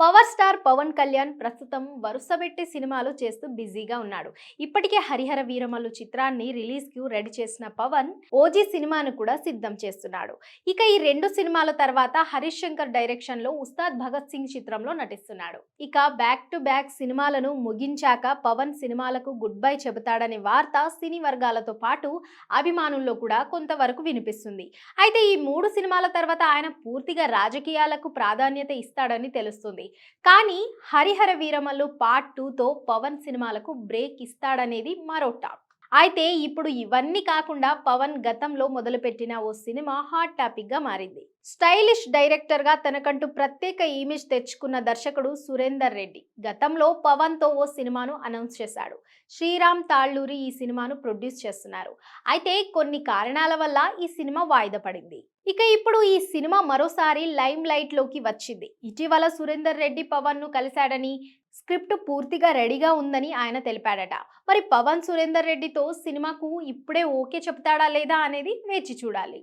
Power star Pawan Kalyan ప్రస్తుతం వరుసబెట్టి సినిమాలు చేస్తూ బిజీగా ఉన్నాడు. ఇప్పటికే హరిహర వీరమల్లు చిత్రాన్ని రిలీజ్కు రెడీ చేసిన పవన్ ఓజీ సినిమాను కూడా సిద్ధం చేస్తున్నాడు. ఇక ఈ రెండు సినిమాల తర్వాత హరీష్ శంకర్ డైరెక్షన్లో ఉస్తాద్ భగత్ సింగ్ చిత్రంలో నటిస్తున్నాడు. ఇక బ్యాక్ టు బ్యాక్ సినిమాలను ముగించాక పవన్ సినిమాలకు గుడ్ బై చెబుతాడనే వార్త సినీ వర్గాలతో పాటు అభిమానుల్లో కూడా కొంతవరకు వినిపిస్తుంది. అయితే ఈ మూడు సినిమాల తర్వాత ఆయన పూర్తిగా రాజకీయాలకు ప్రాధాన్యత ఇస్తాడని తెలుస్తుంది. కానీ హరిహర వీరమల్లు పార్ట్ టూతో పవన్ సినిమాలకు బ్రేక్ ఇస్తాడనేది మరో టాక్. అయితే ఇప్పుడు ఇవన్నీ కాకుండా పవన్ గతంలో మొదలుపెట్టిన ఓ సినిమా హాట్ టాపిక్గా మారింది. స్టైలిష్ డైరెక్టర్గా తనకంటూ ప్రత్యేక ఇమేజ్ తెచ్చుకున్న దర్శకుడు సురేందర్ రెడ్డి గతంలో పవన్తో ఓ సినిమాను అనౌన్స్ చేశాడు. శ్రీరామ్ తాళ్ళూరి ఈ సినిమాను ప్రొడ్యూస్ చేస్తున్నారు. అయితే కొన్ని కారణాల వల్ల ఈ సినిమా వాయిదా పడింది. ఇక ఇప్పుడు ఈ సినిమా మరోసారి లైమ్ లైట్లోకి వచ్చింది. ఇటీవల సురేందర్ రెడ్డి పవన్ను కలిశాడని స్క్రిప్ట్ పూర్తిగా రెడీగా ఉందని ఆయన తెలిపాడట. మరి పవన్ సురేందర్ రెడ్డితో సినిమాకు ఇప్పుడే ఓకే చెప్తాడా లేదా అనేది వేచి చూడాలి.